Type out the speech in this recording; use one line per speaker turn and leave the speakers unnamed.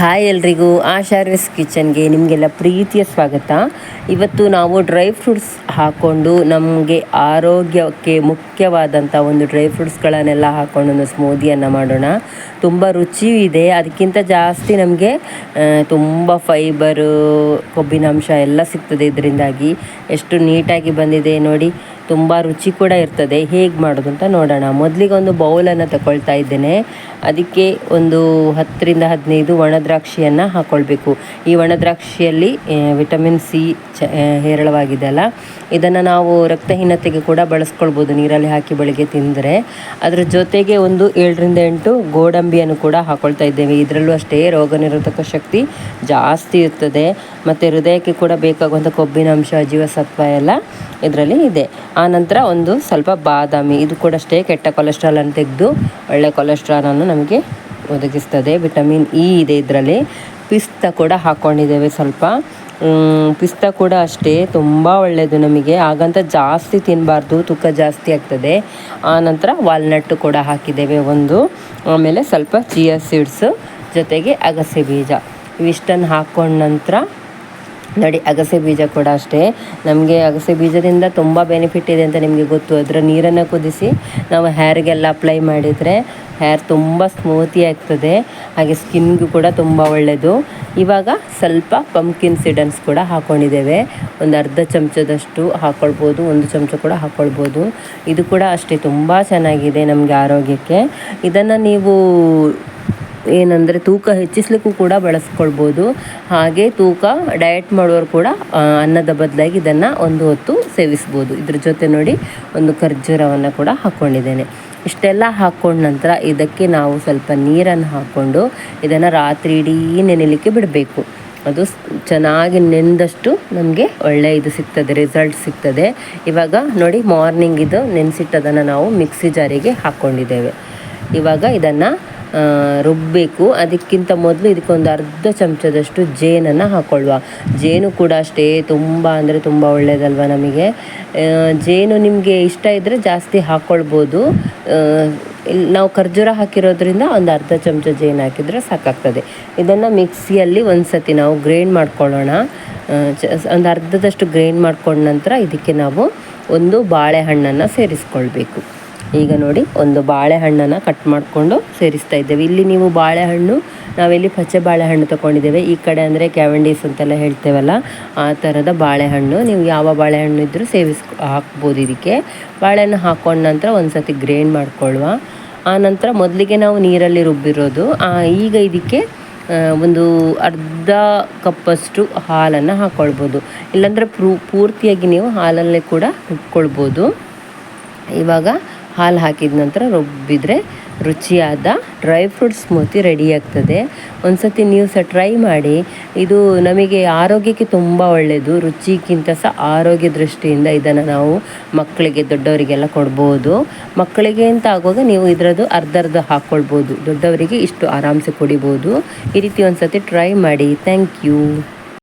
Hi ಎಲ್ರಿಗೂ. ಆಶಾರ್ವಿಸ್ ಕಿಚನ್ಗೆ ನಿಮಗೆಲ್ಲ ಪ್ರೀತಿಯ ಸ್ವಾಗತ. ಇವತ್ತು ನಾವು ಡ್ರೈ ಫ್ರೂಟ್ಸ್ ಹಾಕ್ಕೊಂಡು ನಮಗೆ ಆರೋಗ್ಯಕ್ಕೆ ಮುಖ್ಯವಾದಂಥ ಒಂದು ಡ್ರೈ ಫ್ರೂಟ್ಸ್ಗಳನ್ನೆಲ್ಲ ಹಾಕ್ಕೊಂಡು ಒಂದು ಸ್ಮೂದಿಯನ್ನು ಮಾಡೋಣ. ತುಂಬ ರುಚಿಯೂ ಇದೆ. ಅದಕ್ಕಿಂತ ಜಾಸ್ತಿ ನಮಗೆ ತುಂಬ ಫೈಬರು, ಕೊಬ್ಬಿನಾಂಶ ಎಲ್ಲ ಸಿಗ್ತದೆ ಇದರಿಂದಾಗಿ. ಎಷ್ಟು ನೀಟಾಗಿ ಬಂದಿದೆ ನೋಡಿ. ತುಂಬ ರುಚಿ ಕೂಡ ಇರ್ತದೆ. ಹೇಗೆ ಮಾಡೋದು ಅಂತ ನೋಡೋಣ. ಮೊದಲಿಗೆ ಒಂದು ಬೌಲನ್ನು ತಗೊಳ್ತಾ ಇದ್ದೇನೆ. ಅದಕ್ಕೆ ಒಂದು ಹತ್ತರಿಂದ ಹದಿನೈದು ಒಣ ದ್ರಾಕ್ಷಿಯನ್ನು ಹಾಕ್ಕೊಳ್ಬೇಕು ಈ ಒಣದ್ರಾಕ್ಷಿಯಲ್ಲಿ ವಿಟಮಿನ್ ಸಿ ಚ ಹೇರಳವಾಗಿದೆ ಅಲ್ಲ? ಇದನ್ನು ನಾವು ರಕ್ತಹೀನತೆಗೆ ಕೂಡ ಬಳಸ್ಕೊಳ್ಬೋದು. ನೀರಲ್ಲಿ ಹಾಕಿ ಬೆಳಗ್ಗೆ ತಿಂದರೆ. ಅದರ ಜೊತೆಗೆ ಒಂದು ಏಳರಿಂದ ಎಂಟು ಗೋಡಂಬಿಯನ್ನು ಕೂಡ ಹಾಕ್ಕೊಳ್ತಾ ಇದ್ದೇವೆ. ಇದರಲ್ಲೂ ಅಷ್ಟೇ ರೋಗ ನಿರೋಧಕ ಶಕ್ತಿ ಜಾಸ್ತಿ ಇರ್ತದೆ. ಮತ್ತು ಹೃದಯಕ್ಕೆ ಕೂಡ ಬೇಕಾಗುವಂಥ ಕೊಬ್ಬಿನಾಂಶ ಜೀವಸತ್ವ ಎಲ್ಲ ಇದರಲ್ಲಿ ಇದೆ. ಆನಂತರ ಒಂದು ಸ್ವಲ್ಪ ಬಾದಾಮಿ, ಇದು ಕೂಡ ಅಷ್ಟೇ ಕೆಟ್ಟ ಕೊಲೆಸ್ಟ್ರಾಲನ್ನು ತೆಗೆದು ಒಳ್ಳೆ ಕೊಲೆಸ್ಟ್ರಾಲನ್ನು ನಮಗೆ ಒದಗಿಸ್ತದೆ. ವಿಟಮಿನ್ ಇ ಇದೆ ಇದರಲ್ಲಿ. ಪಿಸ್ತಾ ಕೂಡ ಹಾಕ್ಕೊಂಡಿದ್ದೇವೆ ಸ್ವಲ್ಪ. ಪಿಸ್ತಾ ಕೂಡ ಅಷ್ಟೇ, ತುಂಬ ಒಳ್ಳೆಯದು ನಮಗೆ. ಹಾಗಂತ ಜಾಸ್ತಿ ತಿನ್ನಬಾರ್ದು ತೂಕ ಜಾಸ್ತಿ ಆಗ್ತದೆ. ಆನಂತರ ವಾಲ್ನಟ್ಟು ಕೂಡ ಹಾಕಿದ್ದೇವೆ ಒಂದು. ಆಮೇಲೆ ಸ್ವಲ್ಪ ಚಿಯಾ ಸೀಡ್ಸು ಜೊತೆಗೆ ಅಗಸೆ ಬೀಜ. ಇವಿಷ್ಟನ್ನು ಹಾಕ್ಕೊಂಡ ನಂತರ ನೋಡಿ, ಅಗಸೆ ಬೀಜ ಕೂಡ ಅಷ್ಟೇ. ನಮಗೆ ಅಗಸೆ ಬೀಜದಿಂದ ತುಂಬ ಬೆನಿಫಿಟ್ ಇದೆ ಅಂತ ನಿಮಗೆ ಗೊತ್ತು. ಅದರ ನೀರನ್ನು ಕುದಿಸಿ ನಾವು ಹೇರ್ಗೆಲ್ಲ ಅಪ್ಲೈ ಮಾಡಿದರೆ ಹೇರ್ ತುಂಬ ಸ್ಮೂತಿ ಆಗ್ತದೆ. ಹಾಗೆ ಸ್ಕಿನ್ಗೂ ಕೂಡ ತುಂಬ ಒಳ್ಳೆಯದು ಇವಾಗ ಸ್ವಲ್ಪ ಪಂಪ್ಕಿನ್ ಸಿಡನ್ಸ್ ಕೂಡ ಹಾಕ್ಕೊಂಡಿದ್ದೇವೆ ಒಂದು ಅರ್ಧ ಚಮಚದಷ್ಟು ಹಾಕ್ಕೊಳ್ಬೋದು ಒಂದು ಚಮಚ ಕೂಡ ಹಾಕ್ಕೊಳ್ಬೋದು ಇದು ಕೂಡ ಅಷ್ಟೇ, ತುಂಬ ಚೆನ್ನಾಗಿದೆ ನಮಗೆ ಆರೋಗ್ಯಕ್ಕೆ. ಇದನ್ನು ನೀವು ಏನಂದರೆ ತೂಕ ಹೆಚ್ಚಿಸ್ಲಿಕ್ಕೂ ಕೂಡ ಬಳಸ್ಕೊಳ್ಬೋದು. ಹಾಗೆ ತೂಕ ಡಯಟ್ ಮಾಡೋರು ಕೂಡ ಅನ್ನದ ಬದಲಾಗಿ ಇದನ್ನು ಒಂದು ಹೊತ್ತು ಸೇವಿಸ್ಬೋದು. ಇದ್ರ ಜೊತೆ ನೋಡಿ ಒಂದು ಖರ್ಜೂರವನ್ನು ಕೂಡ ಹಾಕ್ಕೊಂಡಿದ್ದೇನೆ ಇಷ್ಟೆಲ್ಲ ಹಾಕ್ಕೊಂಡ ನಂತರ ಇದಕ್ಕೆ ನಾವು ಸ್ವಲ್ಪ ನೀರನ್ನು ಹಾಕ್ಕೊಂಡು ಇದನ್ನು ರಾತ್ರಿ ಇಡೀ ನೆನೆಲಿಕ್ಕೆ ಬಿಡಬೇಕು. ಅದು ಚೆನ್ನಾಗಿ ನೆಂದಷ್ಟು ನಮಗೆ ಒಳ್ಳೆಯ ಇದು ಸಿಗ್ತದೆ ರಿಸಲ್ಟ್ ಸಿಗ್ತದೆ. ಇವಾಗ ನೋಡಿ ಮಾರ್ನಿಂಗ್ ಇದು ನೆನೆಸಿಟ್ಟದನ್ನು ನಾವು ಮಿಕ್ಸಿ ಜಾರಿಗೆ ಹಾಕ್ಕೊಂಡಿದ್ದೇವೆ ಇವಾಗ ಇದನ್ನು ರುಬ್ಬಬೇಕು ಅದಕ್ಕಿಂತ ಮೊದಲು ಇದಕ್ಕೊಂದು ಅರ್ಧ ಚಮಚದಷ್ಟು ಜೇನನ್ನು ಹಾಕ್ಕೊಳ್ಳುವ ಜೇನು ಕೂಡ ಅಷ್ಟೇ, ತುಂಬ ಅಂದರೆ ತುಂಬ ಒಳ್ಳೆಯದಲ್ವ ನಮಗೆ. ಜೇನು ನಿಮಗೆ ಇಷ್ಟ ಇದ್ದರೆ ಜಾಸ್ತಿ ಹಾಕ್ಕೊಳ್ಬೋದು ನಾವು ಖರ್ಜೂರ ಹಾಕಿರೋದ್ರಿಂದ ಒಂದು ಅರ್ಧ ಚಮಚ ಜೇನು ಹಾಕಿದರೆ ಸಾಕಾಗ್ತದೆ. ಇದನ್ನು ಮಿಕ್ಸಿಯಲ್ಲಿ ಒಂದು ಸತಿ ನಾವು ಗ್ರೈಂಡ್ ಮಾಡ್ಕೊಳ್ಳೋಣ. ಒಂದು ಅರ್ಧದಷ್ಟು ಗ್ರೈಂಡ್ ಮಾಡ್ಕೊಂಡ ನಂತರ ಇದಕ್ಕೆ ನಾವು ಒಂದು ಬಾಳೆಹಣ್ಣನ್ನು ಸೇರಿಸ್ಕೊಳ್ಬೇಕು. ಈಗ ನೋಡಿ ಒಂದು ಬಾಳೆಹಣ್ಣನ್ನು ಕಟ್ ಮಾಡಿಕೊಂಡು ಸೇರಿಸ್ತಾ ಇದ್ದೇವೆ. ಇಲ್ಲಿ ನೀವು ಬಾಳೆಹಣ್ಣು, ನಾವಿಲ್ಲಿ ಪಚ್ಚೆ ಬಾಳೆಹಣ್ಣು ತಗೊಂಡಿದ್ದೇವೆ ಈ ಕಡೆ ಅಂದರೆ ಕ್ಯಾವೆಂಡೀಸ್ ಅಂತೆಲ್ಲ ಹೇಳ್ತೇವಲ್ಲ, ಆ ಥರದ ಬಾಳೆಹಣ್ಣು. ನೀವು ಯಾವ ಬಾಳೆಹಣ್ಣು ಇದ್ದರೂ ಸೇವಿಸ್ ಹಾಕ್ಬೋದು ಇದಕ್ಕೆ. ಬಾಳೆಹಣ್ಣು ಹಾಕೊಂಡ ನಂತರ ಒಂದು ಸತಿ ಗ್ರೈಂಡ್ ಮಾಡ್ಕೊಳ್ಳುವ. ಆ ನಂತರ ಮೊದಲಿಗೆ ನಾವು ನೀರಲ್ಲಿ ರುಬ್ಬಿರೋದು. ಈಗ ಇದಕ್ಕೆ ಒಂದು ಅರ್ಧ ಕಪ್ಪಷ್ಟು ಹಾಲನ್ನು ಹಾಕ್ಕೊಳ್ಬೋದು ಇಲ್ಲಾಂದರೆ ಪೂರ್ತಿಯಾಗಿ ನೀವು ಹಾಲಲ್ಲೇ ಕೂಡ ರುಬ್ಕೊಳ್ಬೋದು. ಇವಾಗ ಹಾಲು ಹಾಕಿದ ನಂತರ ರುಬ್ಬಿದರೆ ರುಚಿಯಾದ ಡ್ರೈ ಫ್ರೂಟ್ ಸ್ಮೂತಿ ರೆಡಿ ಆಗ್ತದೆ. ಒಂದು ಸತಿ ನೀವು ಸಹ ಟ್ರೈ ಮಾಡಿ. ಇದು ನಮಗೆ ಆರೋಗ್ಯಕ್ಕೆ ತುಂಬ ಒಳ್ಳೆಯದು ರುಚಿಗಿಂತ ಸಹ ಆರೋಗ್ಯ ದೃಷ್ಟಿಯಿಂದ ಇದನ್ನು ನಾವು ಮಕ್ಕಳಿಗೆ ದೊಡ್ಡವರಿಗೆಲ್ಲ ಕೊಡ್ಬೋದು. ಮಕ್ಕಳಿಗೆ ಅಂತ ಆಗುವಾಗ ನೀವು ಇದರದ್ದು ಅರ್ಧ ಅರ್ಧ ಹಾಕ್ಕೊಳ್ಬೋದು ದೊಡ್ಡವರಿಗೆ ಇಷ್ಟು ಆರಾಮ್ಸೆ ಕುಡಿಬೋದು. ಈ ರೀತಿ ಒಂದು ಸತಿ ಟ್ರೈ ಮಾಡಿ. Thank you.